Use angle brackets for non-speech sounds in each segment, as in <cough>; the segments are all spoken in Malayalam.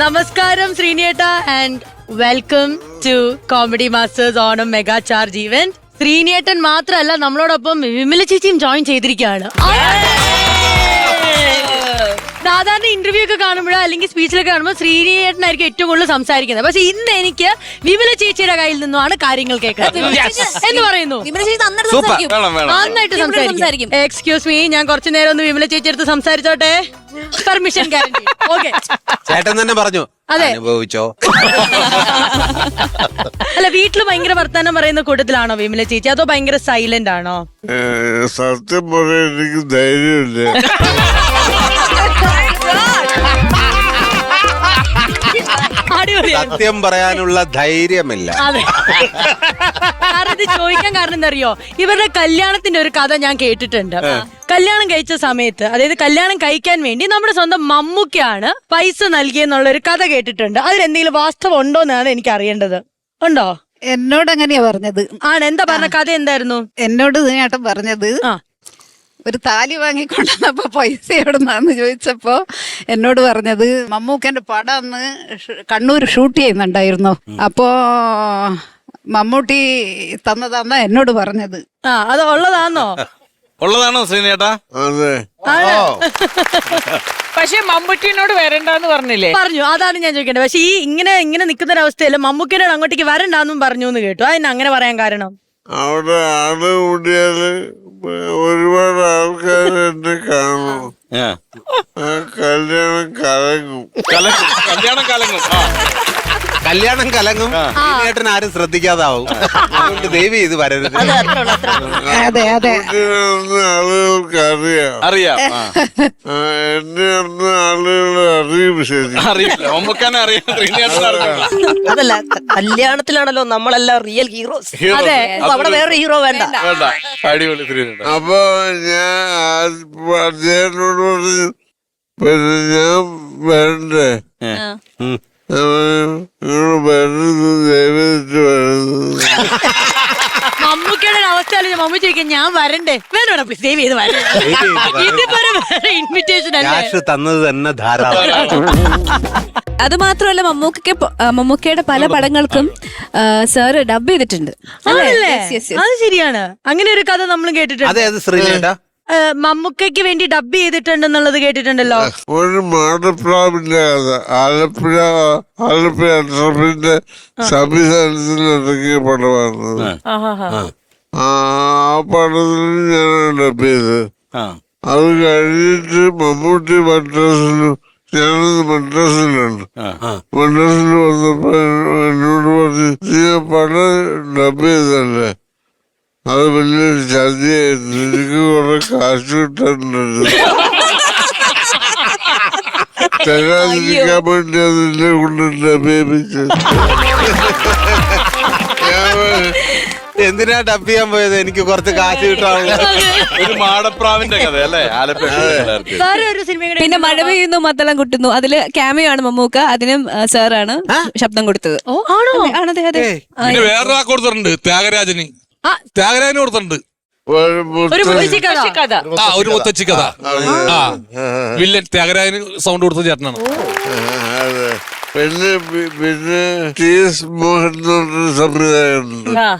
നമസ്കാരം ശ്രീനേട്ട and welcome to comedy masters on mega charge event ശ്രീനേട്ടൻ മാത്രമല്ല നമ്മളോടൊപ്പം വിമല ചേച്ചിയും ജോയിൻ ചെയ്തിരിക്കുകയാണ്. സാധാരണ ഇന്റർവ്യൂ ഒക്കെ കാണുമ്പോഴോ അല്ലെങ്കിൽ സ്പീച്ചിലൊക്കെ കാണുമ്പോൾ ശ്രീനേട്ടനായിരിക്കും ഏറ്റവും കൂടുതൽ സംസാരിക്കുന്നത്. പക്ഷെ ഇന്ന് എനിക്ക് വിമല ചേച്ചിയുടെ കയ്യിൽ നിന്നുമാണ് കാര്യങ്ങൾ കേൾക്കുന്നത്. എന്ന് പറയുന്നു. വിമല ചേച്ചി നന്നായിട്ട് സൂപ്പർ സംസാരിക്കും. എക്സ്ക്യൂസ് മീ ഞാൻ കുറച്ചു നേരം ഒന്ന് വിമല ചേച്ചി അടുത്ത് സംസാരിച്ചോട്ടെ? പെർമിഷൻ ഗ്യാരണ്ടി ഓക്കെ ചേട്ടൻ തന്നെ പറഞ്ഞു അതെ. അനുഭവിച്ചോ? അല്ല വീട്ടിൽ ഭയങ്കര വർത്താനം പറയുന്ന കൂട്ടത്തിലാണോ വിമല ചേച്ചി? അതോ ഭയങ്കര സൈലന്റ് ആണോ? ഏ, സത്യം പറയാൻ എനിക്ക് ധൈര്യമില്ല. <laughs> സത്യം പറയാനുള്ള ധൈര്യമില്ല. അതെ. കാരണം ഇത് ചോദിക്കാൻ കാരണം എന്തറിയോ ഇവരുടെ കല്യാണത്തിന്റെ ഒരു കഥ ഞാൻ കേട്ടിട്ടുണ്ട്. കല്യാണം കഴിച്ച സമയത്ത് അതായത് കല്യാണം കഴിക്കാൻ വേണ്ടി നമ്മുടെ സ്വന്തം മമ്മൂക്കയാണ് പൈസ നൽകിയെന്നുള്ള ഒരു കഥ കേട്ടിട്ടുണ്ട്. അതിലെന്തെങ്കിലും വാസ്തവം ഉണ്ടോ എന്നാണ് എനിക്ക് അറിയേണ്ടത് ഉണ്ടോ? എന്നോട് അങ്ങനെയാ പറഞ്ഞത്. ആണ്. എന്താ പറഞ്ഞ കഥ എന്തായിരുന്നു? എന്നോട് ഇതിനേട്ടം പറഞ്ഞത് ആ. ഒരു താലി വാങ്ങിക്കൊണ്ടുവന്നപ്പോ പൈസ എവിടുന്നാന്ന് ചോദിച്ചപ്പോ എന്നോട് പറഞ്ഞത് മമ്മൂക്കന്റെ പടം അന്ന് കണ്ണൂർ ഷൂട്ട് ചെയ്യുന്നുണ്ടായിരുന്നു. അപ്പോ മമ്മൂട്ടി തന്നതാന്നാ എന്നോട് പറഞ്ഞത്. ആ അത് ഉള്ളതാന്നോ? ഉള്ളതാണോ ശ്രീനേട്ടാ. പക്ഷെ മമ്മൂട്ടിനോട് വരണ്ടെന്ന് പറഞ്ഞില്ലേ? പറഞ്ഞു. അതാണ് ഞാൻ ചോദിക്കേണ്ടത്. പക്ഷെ ഈ ഇങ്ങനെ ഇങ്ങനെ നിൽക്കുന്ന ഒരവസ്ഥയിൽ മമ്മൂക്കിനോട് മമ്മൂക്കനോട് അങ്ങോട്ടേക്ക് വരണ്ടാന്നും പറഞ്ഞു എന്ന് കേട്ടു. അതിന് അങ്ങനെ പറയാൻ കാരണം? അവിടെ ആൾ കൂടിയാൽ ഒരുപാട് ആൾക്കാർ എന്നെ കാണും ആ. കല്യാണം കലങ്ങും. കല്യാണം കലങ്ങും ആ. കല്യാണം കലങ്ങും ഏട്ടൻ ആരും ശ്രദ്ധിക്കാതാവും. അതുകൊണ്ട് ദേവി ഇത് വരരുത്. അതെ അതെ അറിയാം അറിയാം. ആ. ആ, എന്നെ അന്ന് ആളുകൾ അറിയും ശരി അറിയില്ല. മമ്മൂക്കാനെ അറിയാം. ശ്രീനേട്ടനെ അറിയില്ല അതല്ല ക- കല്യാണത്തിലാണല്ലോ നമ്മളെല്ലാം റിയൽ ഹീറോസ്. അതെ. അപ്പൊ അവിടെ വേറെ ഹീറോ വേണ്ട. വേണ്ട. അടിപൊളി അപ്പൊ ഞാൻ ആ- അദ്ദേഹത്തിനോട് പറഞ്ഞു പിന്നെ ഞാൻ വരണ്ടേ? ഉം. മമ്മൂക്കയുടെ ഒരു അവസ്ഥ അല്ലെങ്കിൽ മമ്മി ചോദിക്കാൻ ഞാൻ വരണ്ടേ? വേണ്ട വേണം പ്ലീസ് സേവ് ചെയ്ത് വരണ്ടേ. ഇതിപ്പോ ഒരു ഇൻവിറ്റേഷൻ അല്ലേ? ക്യാഷ് തന്നത് തന്നെ ധാരാളം. അത് മാത്രമല്ല മമ്മൂക്കയ്ക്ക് പ- ആ, മമ്മൂക്കയുടെ പല പടങ്ങൾക്കും സാറ് ഡബ് ചെയ്തിട്ടുണ്ട്. അല്ലേ? ആണല്ലേ? Yes, yes, yes. അത് ശരിയാണ്. അങ്ങനെ ഒരു കഥ നമ്മൾ കേട്ടിട്ടുണ്ട്. അതെ അത് ശ്രീലേട്ടാ മമ്മൂക്കയ്ക്ക് വേണ്ടി ഡബ് ചെയ്തിട്ടുണ്ടെന്നുള്ളത് കേട്ടിട്ടുണ്ടല്ലോ. ഒരു മാടപ്രാവിന്റെ കഥ ആലപ്പുഴ ആലപ്പുഴ സംവിധാനത്തിൽ ഇറങ്ങിയ. ആ. പടത്തിൽ ഞാൻ ഡബ് ചെയ്ത്. ആ. അത് കഴിഞ്ഞിട്ട് മമ്മൂട്ടി മദ്രാസിലും ഞാനത് മദ്രാസിലാണ്. മദ്രാസിൽ വന്നപ്പോ എന്നോട് പറഞ്ഞു നീ പടം ഡബ് ചെയ്തല്ലേ? അത് വലിയൊരു ചതി എനിക്ക് കുറെ കാശ് കിട്ടാനുണ്ട് തരാതിരിക്കാൻ വേണ്ടി അതിനെ കൊണ്ട് ഡബ് ചെയ്യിപ്പിച്ചു എന്തിനാ ഡബ് ചെയ്യാൻ പോയത്? എനിക്ക് കുറച്ച് കാശ് കിട്ടാനുള്ള ഒരു മാടപ്രാവിന്റെ കഥ അല്ലേ? ആലപ്പുഴ. വേറെ ഒരു പിന്നെ മഴ പെയ്യുന്നു മദ്ദളം കുട്ടുന്നു. അതിൽ ക്യാമിയോ ആണ് മമ്മൂക്ക. അതിനും ആ, സാറാണ് ശബ്ദം കൊടുത്തത്. ഓ ആണോ? അതെ, ആണതെ അതെ. ആ, പിന്നെ വേറൊരാൾക്ക് കൊടുത്തിട്ടുണ്ട് ത്യാഗരാജന്. ത്യാഗരാജന് കൊടുത്തിട്ടുണ്ട്. ഒരു ഒരു മുത്ത- മുത്തശ്ശി കഥ ആ ഒരു മുത്തച്ഛി കഥ ആ വില്ലൻ ത്യാഗരാജന് സൗണ്ട് കൊടുത്ത ചേട്ടനാണ്. അതെ പിന്നെ പി- പിന്നെ ടി എസ് മോഹൻ സംവിധായകനുണ്ട് ആ.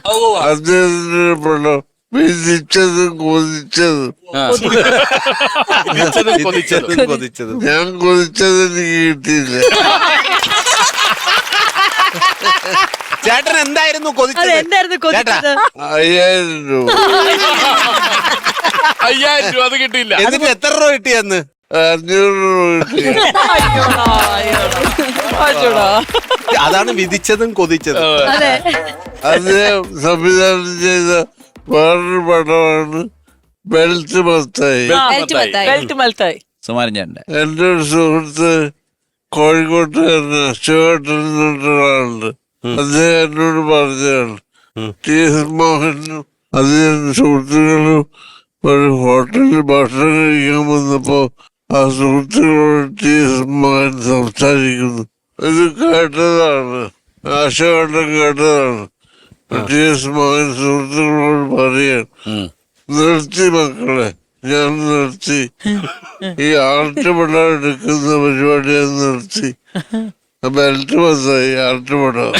അദ്ദേഹത്തിന്റെ പടം വിധിച്ചതും കൊതിച്ചതും. കൊതിച്ചതും കൊതിച്ചതും. ഞാൻ കൊതിച്ചത് എനിക്ക് കിട്ടിയില്ല. <laughs> ചേട്ടൻ എന്തായിരുന്നു കൊതിച്ചത്? അയ്യായിരം രൂപ അയ്യായിരം രൂപ അത് കിട്ടിയില്ല. എന്നിട്ട് എത്ര രൂപ കിട്ടിയെന്ന്? അഞ്ഞൂറ് രൂപ കിട്ടി അതാണ് വിധിച്ചതും കൊതിച്ചതും. അതെ. അദ്ദേഹം സംവിധാനം ചെയ്ത വേറൊരു പടമാണ് ബെൽറ്റ് മൽത്തായി ബെൽറ്റ്. ബെൽറ്റ് സുമാരൻ എന്റെ ഒരു സുഹൃത്ത് കോഴിക്കോട്ട് ശിവേട്ടൻ എന്നൊരാളുണ്ട് അദ്ദേഹം എന്നോട് പറഞ്ഞതാണ്. ടി. എസ് മോഹനും അദ്ദേഹം സുഹൃത്തുക്കളും ഒരു ഹോട്ടലിൽ ഭക്ഷണം കഴിക്കാൻ വന്നപ്പോ ആ സുഹൃത്തുക്കളോട് ടി. എസ് മോഹൻ സംസാരിക്കുന്നു. ഇത് കേട്ടതാണ്. ആശകണ്ഠം കേട്ടതാണ്. ടി. എസ് മോഹൻ സുഹൃത്തുക്കളോട് പറയാൻ നിർത്തി മക്കളെ ഞാൻ നിർത്തി. <laughs> ഈ ആർട്ട് പടം എടുക്കുന്ന പരിപാടി ഞാൻ നിർത്തി. അപ്പൊ ബസ്സായി ആർട്ട് പടം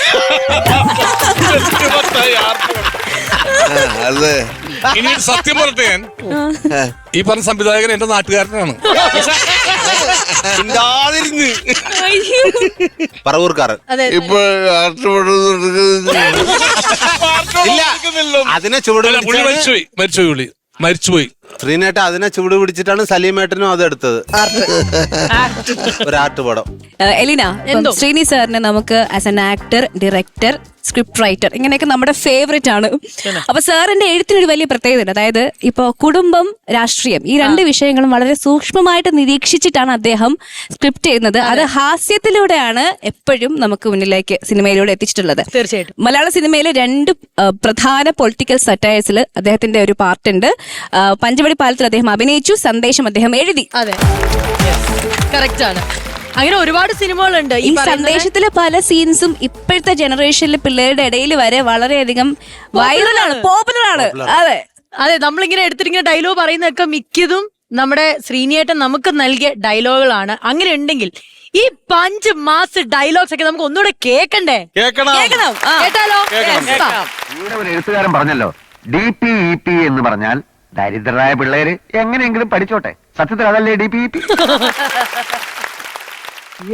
അതെ ഇനി ഒരു സത്യം പറയട്ടെ ഞാൻ ഈ പറഞ്ഞ സംവിധായകൻ എന്റെ നാട്ടുകാരനാണ്. മിണ്ടാതിരുന്ന്. പറവൂർക്കാരൻ. അതെ ഇപ്പൊ ഇല്ല അതിനെ ചുവടുകൾ പുള്ളി മരിച്ചുപോയി. മരിച്ചുപോയി. പുള്ളി മരിച്ചുപോയി. ശ്രീനേട്ട അതിനെ ചൂട് പിടിച്ചിട്ടാണ് സലീമേട്ടനും അത് എടുത്തത്. ഒരു ആട്ടുപടം ഏഹ് എലിന ശ്രീനി സാറിന് നമുക്ക് as an actor director script writer ഇങ്ങനെയൊക്കെ നമ്മുടെ ഫേവറേറ്റ് ആണ്. അപ്പൊ സാറിന്റെ എഴുത്തിനൊരു വലിയ പ്രത്യേകത ഉണ്ട് അതായത് ഇപ്പോ കുടുംബം രാഷ്ട്രീയം ഈ രണ്ട് വിഷയങ്ങളും വളരെ സൂക്ഷ്മമായിട്ട് നിരീക്ഷിച്ചിട്ടാണ് അദ്ദേഹം സ്ക്രിപ്റ്റ് ചെയ്യുന്നത്. അത്. ഹാസ്യത്തിലൂടെയാണ് എപ്പോഴും നമുക്ക് മുന്നിലേക്ക് സിനിമയിലൂടെ എത്തിച്ചിട്ടുള്ളത്. തീർച്ചയായിട്ടും. മലയാള സിനിമയിലെ രണ്ട് ആ, പ്രധാന പൊളിറ്റിക്കൽ സറ്റയേഴ്സിൽ അദ്ദേഹത്തിന്റെ ഒരു പാർട്ടുണ്ട് ആ, പഞ്ചവടി പാലത്തിൽ അദ്ദേഹം അഭിനയിച്ചു സന്ദേശം അദ്ദേഹം എഴുതി. അതെ. കറക്റ്റ് ആണ്. അങ്ങനെ ഒരുപാട് സിനിമകളുണ്ട്. ഈ സന്ദേശത്തിലെ പല സീൻസും ഇപ്പോഴത്തെ ജനറേഷനിലെ പിള്ളേരുടെ ഇടയിൽ വരെ വളരെയധികം വൈറലാണ് പോപ്പുലർ ആണ് അതെ. അതെ നമ്മളിങ്ങനെ എടുത്തിരിക്കുന്ന ഡയലോഗ് പറയുന്നതൊക്കെ മിക്കതും നമ്മുടെ ശ്രീനിയേട്ടൻ നമുക്ക് നൽകിയ ഡയലോഗുകളാണ് അങ്ങനെ ഉണ്ടെങ്കിൽ ഈ പഞ്ച് മാസ് ഡയലോഗ്സ് ഒക്കെ നമുക്ക് ഒന്നുകൂടെ കേക്കണ്ടേ. കേട്ടാലോ? എഴുത്തുകാരൻ പറഞ്ഞല്ലോ ഡി പി ഇ പി എന്ന് പറഞ്ഞാൽ ദരിദ്രരായ പിള്ളേര് എങ്ങനെയെങ്കിലും പഠിച്ചോട്ടെ. സത്യത്തിൽ അതല്ലേ ഡി പി പി?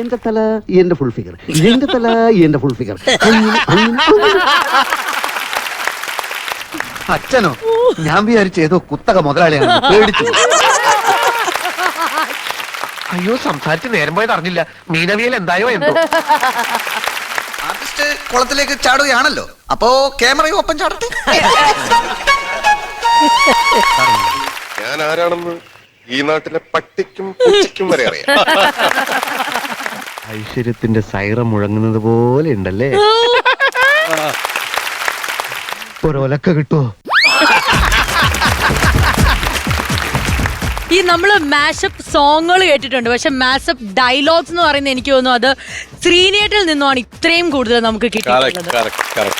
എന്റെ തല എന്റെ ഫുൾ ഫിഗർ എന്റെ തല എന്റെ ഫുൾ ഫിഗർ അച്ഛനോ ഞാൻ വിചാരിച്ചു ഏതോ കുത്തക മുതലാളിയാണ് പേടിച്ചു അയ്യോ സംസാരിച്ച് നേരം പോയത് അറിഞ്ഞില്ല. മീനവിയൽ എന്തായോ എന്തോ. ആർട്ടിസ്റ്റ് കുളത്തിലേക്ക് ചാടുകയാണല്ലോ. അപ്പോ ക്യാമറയും ഒപ്പം ചാടട്ടെ? ഞാൻ ആരാണെന്ന് ഈ നാട്ടിലെ പട്ടിക്കും പൂച്ചയ്ക്കും വരെ അറിയാം. ഐശ്വര്യത്തിന്റെ സൈറ മുഴങ്ങുന്നത് പോലെ ഉണ്ടല്ലേ? ഒരൊലക്ക കിട്ടുമോ ഈ നമ്മൾ മാഷപ്പ് സോങ്ങുകൾ കേട്ടിട്ടുണ്ട്. പക്ഷെ മാഷപ്പ് ഡയലോഗ്സ് എന്ന് പറയുന്നത് എനിക്ക് തോന്നുന്നു അത് ശ്രീനേട്ടിൽ നിന്നുമാണ് ഇത്രയും കൂടുതൽ നമുക്ക് കിട്ടിയത് കിട്ടിയിട്ടുള്ളത്.